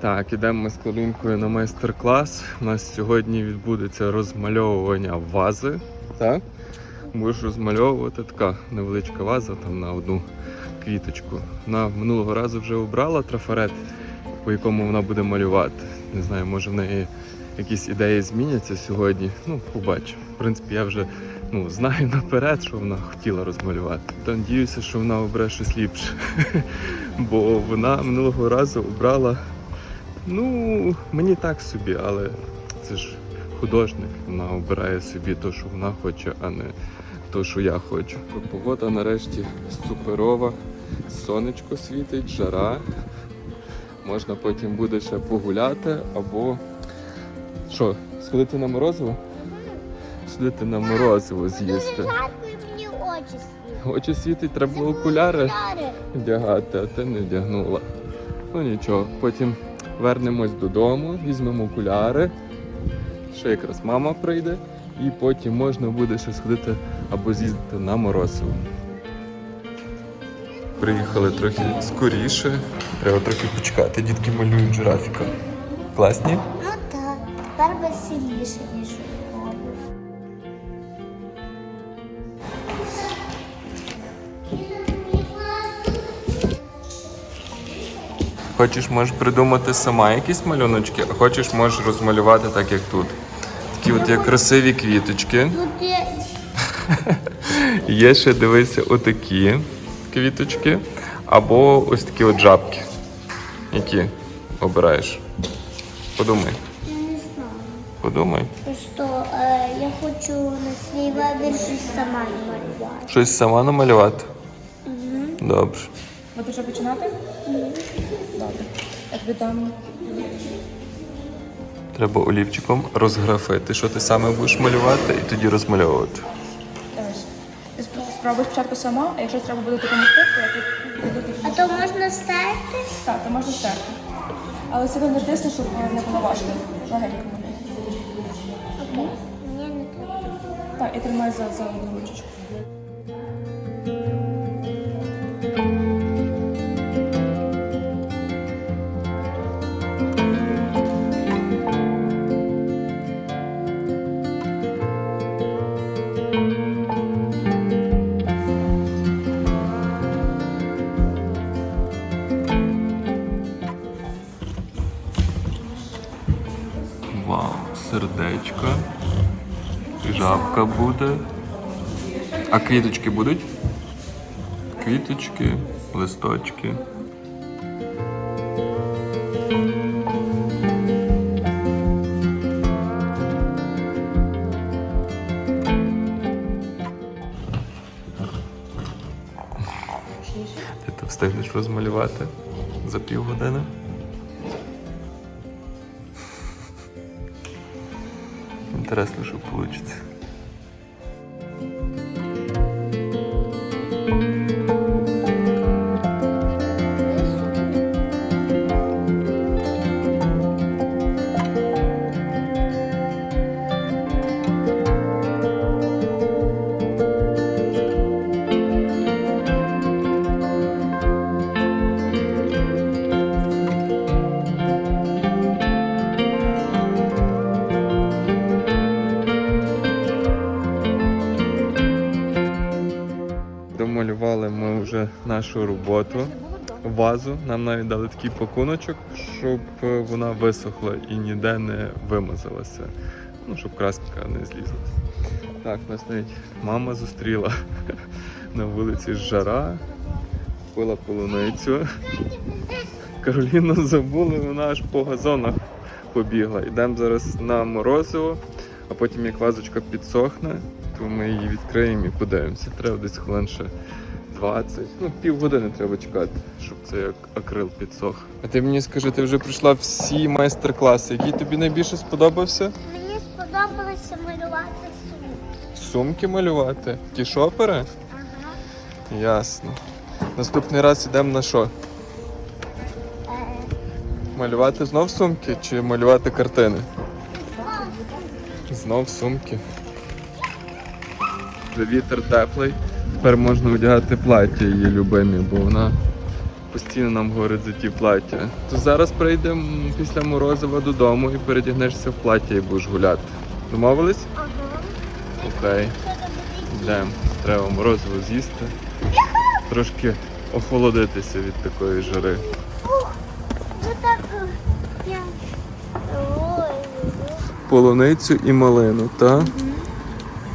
Так, ідемо ми з Колінкою на майстер-клас. У нас сьогодні відбудеться розмальовування вази. Так? Будеш розмальовувати така невеличка ваза там на одну квіточку. Вона минулого разу вже обрала трафарет, по якому вона буде малювати. Не знаю, може в неї якісь ідеї зміняться сьогодні. Ну, побачимо. В принципі, я вже ну, знаю наперед, що вона хотіла розмалювати. Та надіюся, що вона обере щось ліпше. Бо вона минулого разу обрала Ну, мені так собі, але це ж художник. Вона обирає собі те, що вона хоче, а не те, що я хочу. Погода нарешті суперова. Сонечко світить, жара. Можна потім буде ще погуляти або що, сходити на морозиво? Сходити на морозиво з'їсти. Мені очі світить, треба було Окуляри. вдягати, а ти не вдягнула. Ну нічого, потім вернемось додому, візьмемо окуляри. Ще якраз мама прийде, і потім можна буде ще сходити або з'їздити на Морозиво. Приїхали трохи скоріше. Треба трохи почекати. Дітки малюють жирафіка. Класні? Ну так, тепер веселіше, ніж Хочеш, можеш придумати сама якісь малюночки, а хочеш, можеш розмалювати так, як тут. Такі от як красиві квіточки. Тут є Є ще дивися отакі квіточки, або ось такі от жабки. Які обираєш? Подумай, я не знаю. подумай. Просто е, я хочу на свій вибір щось сама намалювати. Щось сама намалювати. Добре. Будеш вже починати? Добре. Я тобі дам. Треба олівчиком розграфити, що ти саме будеш малювати, і тоді розмальовувати. Дивись. Ти спро- спробуєш спочатку сама, а якщо треба буде допомогти, то я тут піду А то можна стерти? Так, ти можеш стерти. Але сильно не тисни, щоб не було важко. Легенько мені. Окей. Мені не треба. Так, і тримай за, за одну ручечку. Сердечко. Жабка буде. А квіточки будуть? Квіточки, листочки. Ти то встигнеш розмалювати за півгодини? Інтересно, що вийде. Домалювали ми вже нашу роботу. Вазу. Нам навіть дали такий пакуночок, щоб е, вона висохла і ніде не вимазалася. Ну, щоб краска не злізлася. Так, нас навіть мама зустріла на вулиці жара, купила полуницю. Кароліну забули, вона аж по газонах побігла. Йдемо зараз на морозиво, а потім як вазочка підсохне, то ми її відкриємо і подивимося. Треба десь хвилин ще 20, ну півгодини треба чекати, щоб цей ак- акрил підсох. А ти мені скажи, ти вже пройшла всі майстер-класи, який тобі найбільше сподобався? Мені сподобалося малювати сумку. Сумки малювати? Ті шопери? Ага. Ясно. Наступний раз йдемо на що? Е, Малювати знов сумки чи малювати картини? Знов сумки. Вже вітер теплий. Тепер можна одягати плаття її любимі, бо вона постійно нам говорить за ті плаття. То зараз прийдемо після морозива додому і передягнешся в плаття і будеш гуляти. Домовились? Ага. Окей. Йдемо. Треба морозиво з'їсти. Трошки охолодитися від такої жари. Полуницю і малину, так?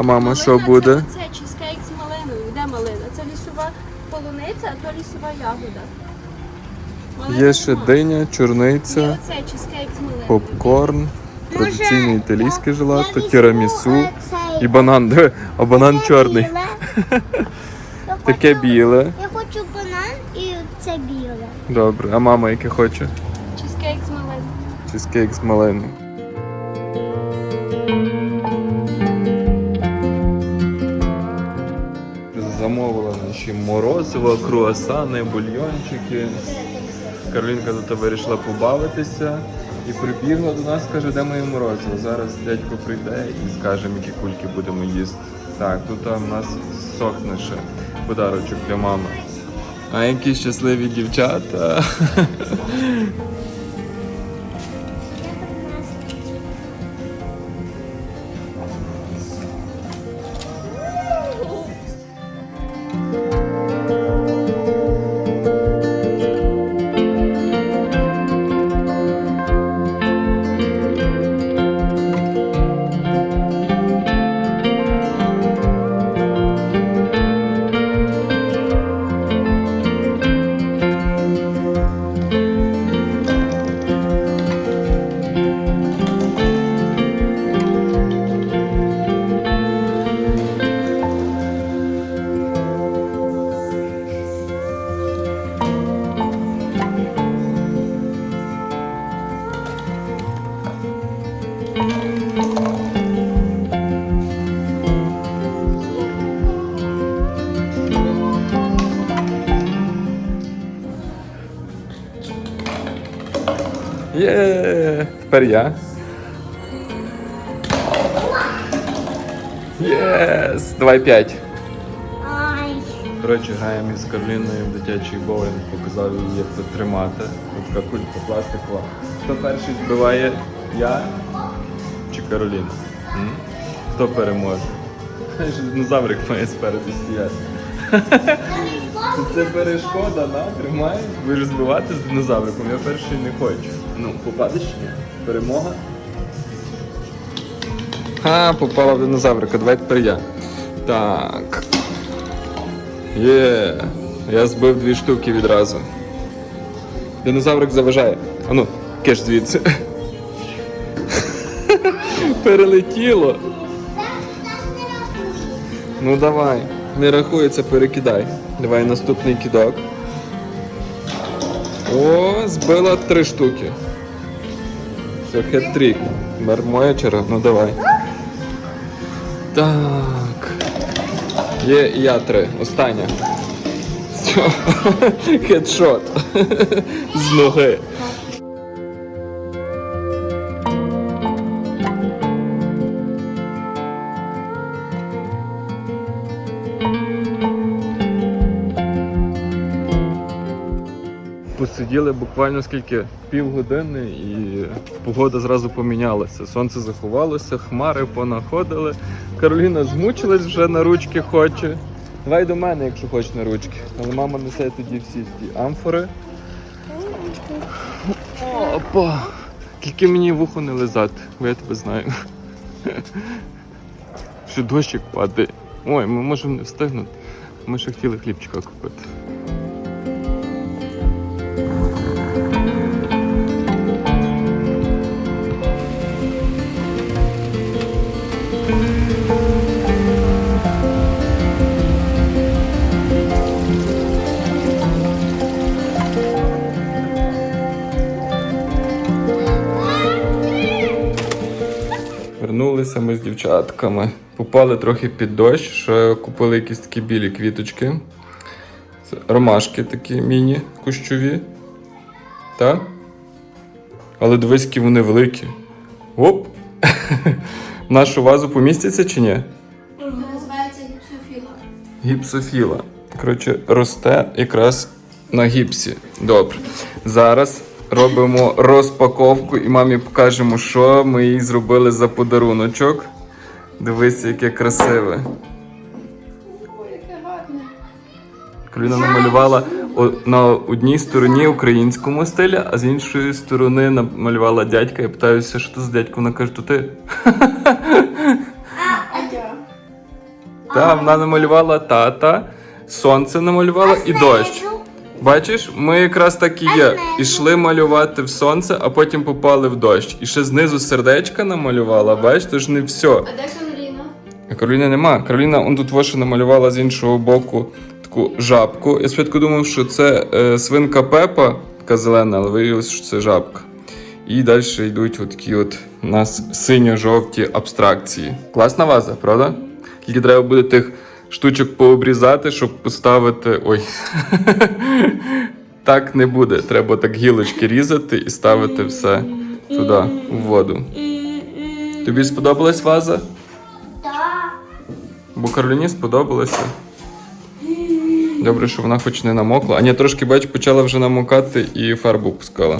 А мама що Малина буде? Це, це чизкейк з малиною. Де малина? Це лісова полуниця, а то лісова ягода. Малини Є ще нема. диня, чорниця, оце чизкейк з малиною. попкорн, традиційне італійське желато, тірамісу і банан. Диви, А банан Це чорний. біле. Таке біле. Я хочу банан і це біле. Добре, а мама яке хоче? Чизкейк з малиною. Чизкейк з малиною. Наші морозиво, круасани, бульйончики. Каролінка тут вирішила побавитися і прибігла до нас, каже, де моє морозиво. Зараз дядько прийде і скаже, які кульки будемо їсти. Так, тут в нас сохне ще подарочок для мами. А які щасливі дівчата. Є, тепер я. Єс! Давай п'ять. Коротше, граємо із Кароліною в дитячий боулінг, показав їй, як це тримати. Ось така кулька пластикова. Хто перший збиває я чи Кароліна? М? Хто переможе? Ще Динозаврик має спереду стояти. Це- Це перешкода, на, тримай. Будеш збивати з динозавриком, я перший не хочу. Ну, попадеш? Перемога. Ха, попала в динозаврика, давай тепер я. Так. Є. Я збив дві штуки відразу. Динозаврик заважає. Ану, кеш звідси. Перелетіло. Ну давай. Не рахується, перекидай. Давай наступний кидок. О, збила три штуки. Це хет-трик. Тепер моя черга, ну давай. Так. Є я три. Остання. Все. Хедшот. З ноги. Посиділи буквально скільки півгодини і погода зразу помінялася. Сонце заховалося, хмари понаходили. Кароліна змучилась вже на ручки хоче. Давай до мене, якщо хочеш на ручки. Але мама несе тоді всі ті амфори. Опа! Тільки мені вухо не лизати, бо я тебе знаю. Що дощик падає. Ой, ми можемо не встигнути. Ми ще хотіли хлібчика купити. Вернулися ми з дівчатками. Попали трохи під дощ, що купили якісь такі білі квіточки. Це ромашки такі міні кущові. Так? Але дивись, які вони великі. Оп! В нашу вазу помістяться чи ні? Називається гіпсофіла. Гіпсофіла. Коротше, росте якраз На гіпсі. Добре. Зараз робимо розпаковку і мамі покажемо, що ми їй зробили за подаруночок. Дивись, яке красиве. Кароліна намалювала на одній стороні українському стилі, а з іншої сторони намалювала дядька. Я питаюся, що це за дядько. Вона каже, то ти. Так, вона намалювала тата, сонце намалювала і дощ. Бачиш, ми якраз так і є. Ішли малювати в сонце, а потім попали в дощ. І ще знизу сердечка намалювала, бачиш, то ж не все. А де Кароліна? А Кароліни нема. Кароліна он тут воше намалювала з іншого боку таку жабку. Я спочатку думав, що це е, свинка Пепа, така зелена, але виявилося, що це жабка. І далі йдуть такі от у нас синьо-жовті абстракції. Класна ваза, правда? Тільки треба буде тих штучок пообрізати, щоб поставити. Ой. так не буде. Треба так гілочки різати і ставити все туди, у воду. Тобі сподобалась ваза? Так. Бо Кароліні сподобалося. Добре, що вона хоч не намокла. А ні, трошки бач, почала вже намокати і фарбу пускала.